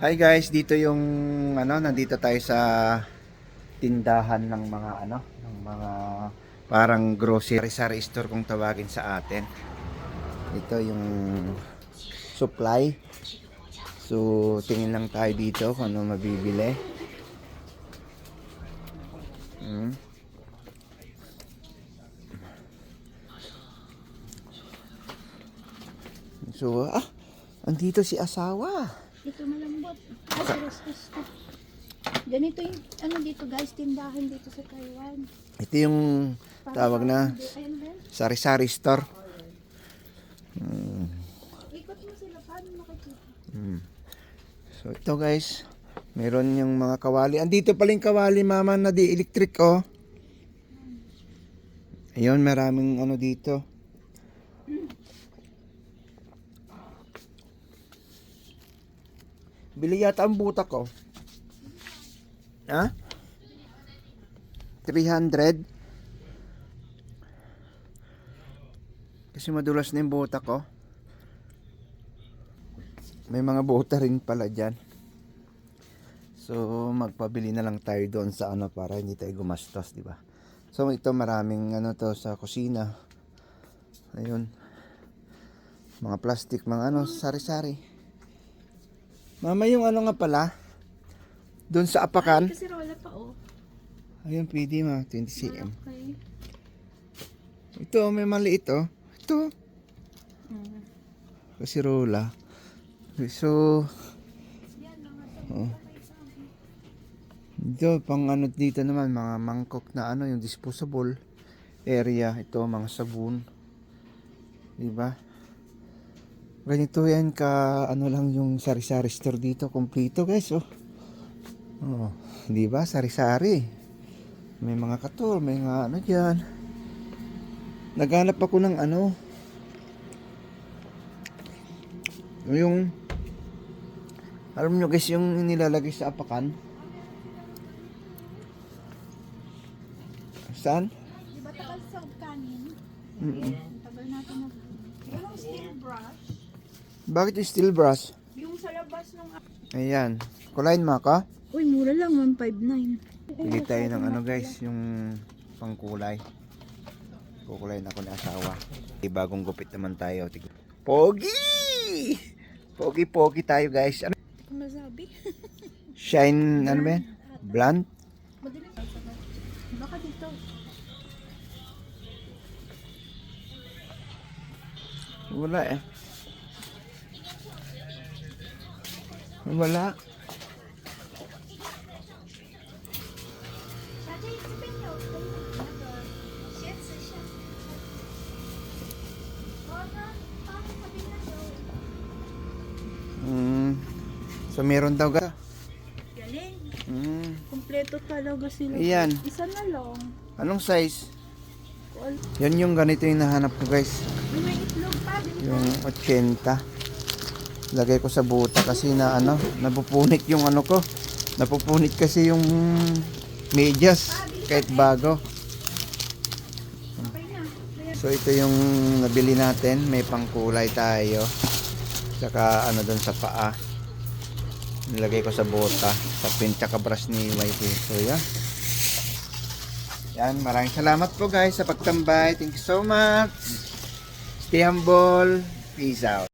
Hi guys, dito yung ano, nandito tayo sa tindahan ng mga ano, ng mga parang grocery sari store kung tawagin sa atin. Ito yung supply. So, tingin lang tayo dito kung ano mabibili. Hmm. So, ah, andito si asawa. Ito malambot. Ay, serious gusto. Ganito yung, ano dito guys, tindahan dito sa Taiwan. Ito yung tawag na sari-sari store. Ikot mo sila, paano makikita? Mm. So ito guys, meron yung mga kawali. Andito pala yung kawali mama na di electric oh. Ayun, maraming ano dito. Bili yata ang butak ko. Ha? 300? Kasi madulas na yung butak ko. May mga buta rin pala dyan. So, magpabili na lang tayo doon sa ano para hindi tayo gumastos, di ba? So, ito maraming ano to sa kusina. Ayun. Mga plastic, mga ano, sari-sari. Mama, yung ano nga pala, doon sa apakan. Kasi rola pa oh. Ayun, pwede ma, 20 cm. Okay. Ito, may maliit oh. Ito, Mm. kasi rola. So, oh. Dito, pang ano dito naman, mga mangkok na ano, yung disposable area. Ito, mga sabon. Diba? Ganito yan ka, ano lang yung sari-sari store dito, kompleto guys, oh. Oh, di ba? Sari-sari. May mga katul, may mga ano dyan. Naghanap ako ng ano, yung, alam nyo guys, yung nilalagay sa apakan. Saan? Di ba tagal sa kanin? Mm-mm. Tagal natin na. Yung steel brush, Bakit yung steel brush? yung sa labas ng... Ayan. Kulain mo ka? Uy, mura lang, 159. Pili tayo ng ano guys, yung pangkulay. Kukulayin ako ng asawa. Di bagong gupit naman tayo. Pogi! Pogi-pogi tayo guys. Ano? Masabi. Shine, ano ba yan? Blunt? Baka dito. Wala eh. Wala. Mm. So meron daw ga. Galing. Mm. Kompleto talaga sila. Ayan. Isa na lang. Anong size? Yan yung ganito yung nahanap ko guys. May may itlog pa. Yung 80. Lagay ko sa buta kasi na ano, napupunit yung ano ko. Napupunit kasi yung medyas kahit bago. So ito yung nabili natin, may pangkulay tayo. Tsaka ano doon sa paa. Nilagay ko sa bota, sa pin tsaka brush ni wifey. So yan. Yan, maraming salamat po guys sa pagtambay. Thank you so much. Stay humble. Peace out.